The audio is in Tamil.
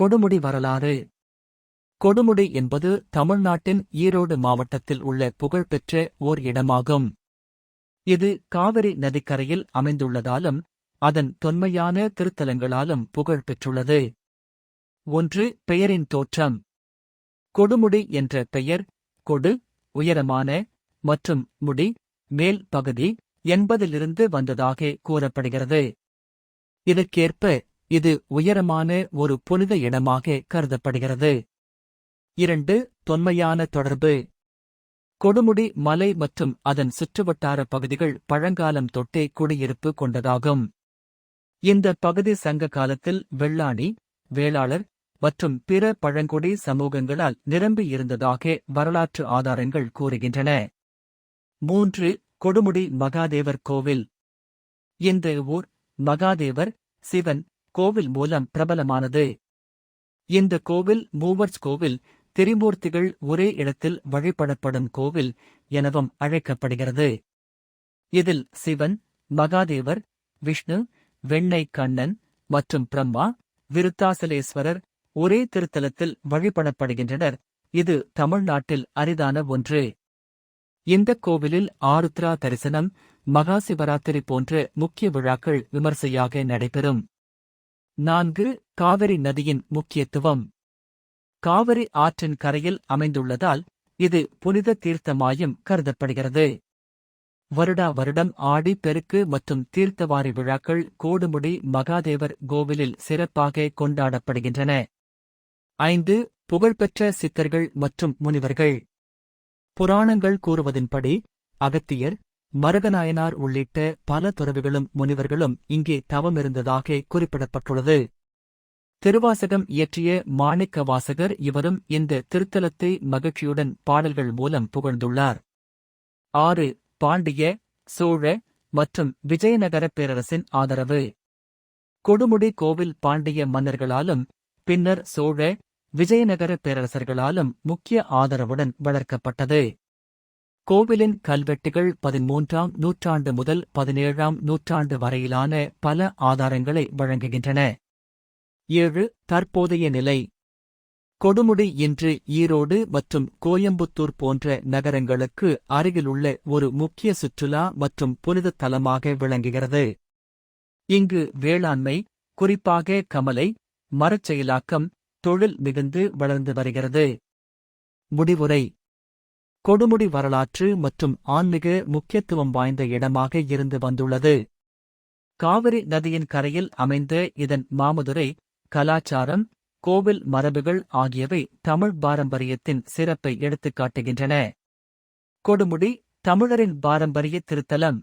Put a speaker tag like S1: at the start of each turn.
S1: கொடுமுடி வரலாறு. கொடுமுடி என்பது தமிழ்நாட்டின் ஈரோடு மாவட்டத்தில் உள்ள புகழ்பெற்ற ஓர் இடமாகும். இது காவிரி நதிக்கரையில் அமைந்துள்ளதாலும் அதன் தொன்மையான திருத்தலங்களாலும் புகழ் பெற்றுள்ளது ஒன்று பெயரின் தோற்றம். கொடுமுடி என்ற பெயர் கொடு உயரமான மற்றும் முடி மேல் பகுதி என்பதிலிருந்து வந்ததாக கூறப்படுகிறது. இதற்கேற்ப இது உயரமான ஒரு புனித இடமாக கருதப்படுகிறது. இரண்டு தொன்மையான தொடர்பு. கொடுமுடி மலை மற்றும் அதன் சுற்றுவட்டார பகுதிகள் பழங்காலம் தொட்டே குடியிருப்பு கொண்டதாகும். இந்த பகுதி சங்க காலத்தில் வெள்ளாணி வேளாளர் மற்றும் பிற பழங்குடி சமூகங்களால் நிரம்பி இருந்ததாக வரலாற்று ஆதாரங்கள் கூறுகின்றன. மூன்று கொடுமுடி மகாதேவர் கோவில். இந்த ஊர் மகாதேவர் சிவன் கோவில் மூலம் பிரபலமானது. இந்த கோவில் மூவர்ஸ் கோவில் திரிமூர்த்திகள் ஒரே இடத்தில் வழிபடப்படும் கோவில் எனவும் அழைக்கப்படுகிறது. இதில் சிவன் மகாதேவர் விஷ்ணு வெண்ணை கண்ணன் மற்றும் பிரம்மா விருத்தாசலேஸ்வரர் ஒரே திருத்தலத்தில் வழிபடப்படுகின்றனர். இது தமிழ்நாட்டில் அரிதான ஒன்று. இந்த கோவிலில் ஆருத்ரா தரிசனம் மகா சிவராத்திரி போன்ற முக்கிய விழாக்கள் விமர்சையாக நடைபெறும். நான்கு காவிரி நதியின் முக்கியத்துவம். காவிரி ஆற்றின் கரையில் அமைந்துள்ளதால் இது புனித தீர்த்தமாயும் கருதப்படுகிறது. வருடா வருடம் ஆடி பெருக்கு மற்றும் தீர்த்தவாரி விழாக்கள் கோடுமுடி மகாதேவர் கோவிலில் சிறப்பாக கொண்டாடப்படுகின்றன. ஐந்து புகழ்பெற்ற சித்தர்கள் மற்றும் முனிவர்கள். புராணங்கள் கூறுவதின்படி அகத்தியர் மருகநாயனார் உள்ளிட்ட பல துறவிகளும் முனிவர்களும் இங்கே தவமிருந்ததாக குறிப்பிடப்பட்டுள்ளது. திருவாசகம் இயற்றிய மாணிக்க வாசகர் இவரும் இந்த திருத்தலத்தை மகிழ்ச்சியுடன் பாடல்கள் மூலம் புகழ்ந்துள்ளார். ஆறு பாண்டிய சோழ மற்றும் விஜயநகர பேரரசின் ஆதரவு. கொடுமுடி கோவில் பாண்டிய மன்னர்களாலும் பின்னர் சோழ விஜயநகர பேரரசர்களாலும் முக்கிய ஆதரவுடன் வளர்க்கப்பட்டது. கோவிலின் கல்வெட்டுகள் பதிமூன்றாம் நூற்றாண்டு முதல் பதினேழாம் நூற்றாண்டு வரையிலான பல ஆதாரங்களை வழங்குகின்றன. ஏழு தற்போதைய நிலை. கொடுமுடி இன்று ஈரோடு மற்றும் கோயம்புத்தூர் போன்ற நகரங்களுக்கு அருகிலுள்ள ஒரு முக்கிய சுற்றுலா மற்றும் புனித தலமாக விளங்குகிறது. இங்கு வேளாண்மை குறிப்பாக கமலை மரச்செயலாக்கம் தொழில் மிகுந்து வளர்ந்து வருகிறது. முடிவுரை. கொடுமுடி வரலாற்று மற்றும் ஆன்மீக முக்கியத்துவம் வாய்ந்த இடமாக இருந்து வந்துள்ளது. காவிரி நதியின் கரையில் அமைந்த இதன் மாமதுரை கலாச்சாரம் கோவில் மரபுகள் ஆகியவை தமிழ் பாரம்பரியத்தின் சிறப்பை எடுத்துக்காட்டுகின்றன. கொடுமுடி தமிழரின் பாரம்பரிய திருத்தலம்.